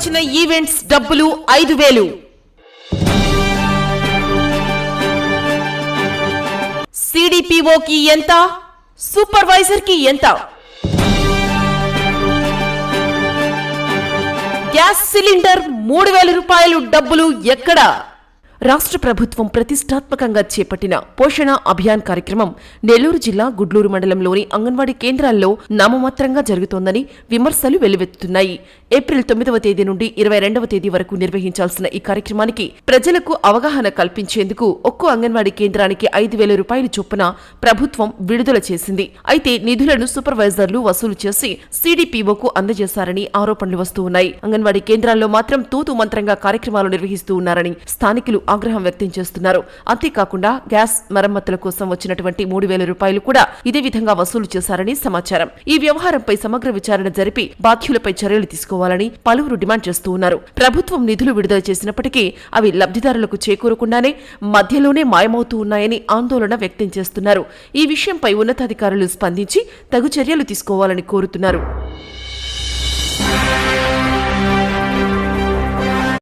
వచ్చిన ఈవెంట్స్ డబ్బులు ఐదు వేలు. సిడిపిఓకి ఎంత? సూపర్వైజర్కి ఎంత? గ్యాస్ సిలిండర్ మూడు వేల రూపాయలు డబ్బులు ఎక్కడ? రాష్ట్ర ప్రభుత్వం ప్రతిష్టాత్మకంగా చేపట్టిన పోషణ అభియాన్ కార్యక్రమం నెల్లూరు జిల్లా గుడ్లూరు మండలంలోని అంగన్వాడీ కేంద్రాల్లో నామమాత్రంగా జరుగుతోందని విమర్శలు వెల్లువెత్తుతున్నాయి. ఏప్రిల్ తొమ్మిదవ తేదీ నుండి ఇరవై రెండవ తేదీ వరకు నిర్వహించాల్సిన ఈ కార్యక్రమానికి ప్రజలకు అవగాహన కల్పించేందుకు ఒక్కో అంగన్వాడీ కేంద్రానికి ఐదు వేల రూపాయల చొప్పున ప్రభుత్వం విడుదల చేసింది. అయితే నిధులను సూపర్వైజర్లు వసూలు చేసి సీడీపీఓకు అందజేశారని ఆరోపణలు వస్తూ ఉన్నాయి. అంగన్వాడీ కేంద్రాల్లో మాత్రం తూతు మంత్రంగా కార్యక్రమాలు నిర్వహిస్తూ ఉన్నారని స్థానికులు ఆగ్రహం వ్యక్తం చేస్తున్నారు. అంతేకాకుండా గ్యాస్ మరమ్మతుల కోసం వచ్చినటువంటి మూడు వేల రూపాయలు కూడా ఇదే విధంగా వసూలు చేశారని సమాచారం. ఈ వ్యవహారంపై సమగ్ర విచారణ జరిపి బాధ్యులపై చర్యలు తీసుకోవాలని పలువురు డిమాండ్ చేస్తూ ఉన్నారు. ప్రభుత్వం నిధులు విడుదల చేసినప్పటికీ అవి లబ్ధిదారులకు చేకూరకుండానే మధ్యలోనే మాయమవుతూ ఉన్నాయని ఆందోళన వ్యక్తం చేస్తున్నారు. ఈ విషయంపై ఉన్నతాధికారులు స్పందించి తగు చర్యలు తీసుకోవాలని కోరుతున్నారు.